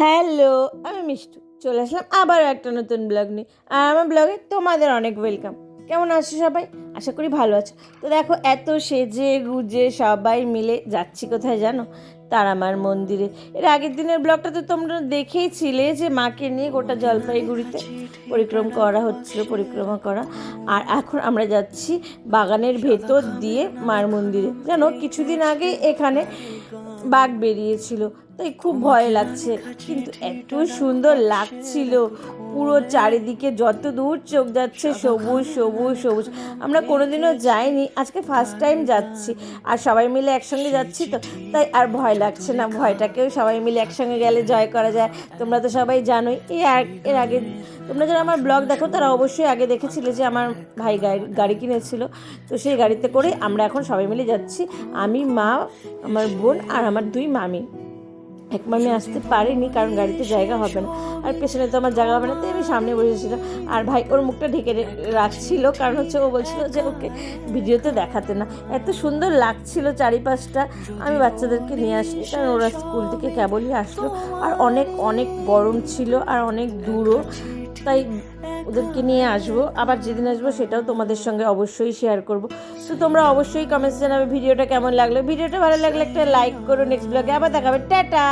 Hello, আমি মিষ্টু। চলে আসলাম আবার একটা নতুন ব্লগ নিয়ে। আর আমার ব্লগে তোমাদের অনেক ওয়েলকাম কেমন আছো সবাই? আশা করি ভালো আছো। তো দেখো, এত সেজে গুজে সবাই মিলে যাচ্ছি কোথায় জানো? তারামার মন্দিরে। এর আগের দিনের ব্লগটা তো তোমরা দেখেইছিলে যে মাকে নিয়ে গোটা জলপাইগুড়িতে পরিক্রম করা হচ্ছিল, পরিক্রমা করা। আর এখন আমরা যাচ্ছি বাগানের ভেতর দিয়ে মার মন্দিরে। জানো, কিছুদিন আগে এখানে বাঘ বেরিয়েছিল। তাই খুব ভয় লাগছে। কিন্তু এত সুন্দর লাগছিল। পুরো চারিদিকে যত দূর চোখ যাচ্ছে সবুজ সবুজ সবুজ। আমরা কোনোদিনও যাইনি। আজকে ফার্স্ট টাইম যাচ্ছি। আর সবাই মিলে একসঙ্গে যাচ্ছি তো তাই আর ভয় লাগছে না। ভয়টাকেও সবাই মিলে একসঙ্গে গেলে জয় করা যায়। তোমরা তো সবাই জানোই। এই এর আগে তোমরা যারা আমার ব্লগ দেখো তারা অবশ্যই আগে দেখেছিলে যে আমার ভাই গাড়ি গাড়ি কিনেছিল। তো সেই গাড়িতে করে আমরা এখন সবাই মিলে যাচ্ছি। আমি মা আমার বোন আর আমার দুই মামি। এক মামি আসতে পারিনি, কারণ গাড়িতে জায়গা হবে না। আর পেছনে তো আমার জায়গা হবে না, তাই আমি সামনে বসেছিলাম আর ভাই, ওর মুখটা ঢেকে রাখছিল, কারণ হচ্ছে ও বলছিল যে ওকে ভিডিওতে দেখাতে না। এত সুন্দর লাগছিল চারিপাশটা, আমি বাচ্চাদেরকে নিয়ে আসিনি কারণ ওরা স্কুল থেকে কেবলই আসলো। আর অনেক অনেক গরম ছিল, আর অনেক দূরও। তাই ওদেরকে নিয়ে আসব। আবার যেদিন আসব সেটাও তোমাদের সঙ্গে অবশ্যই শেয়ার করব। তো তোমরা অবশ্যই কমেন্টস জানাবে ভিডিওটা কেমন লাগল। ভিডিওটা ভালো লাগলে একটা লাইক করো নেক্সট ব্লগে আবার দেখাবে। টাটা!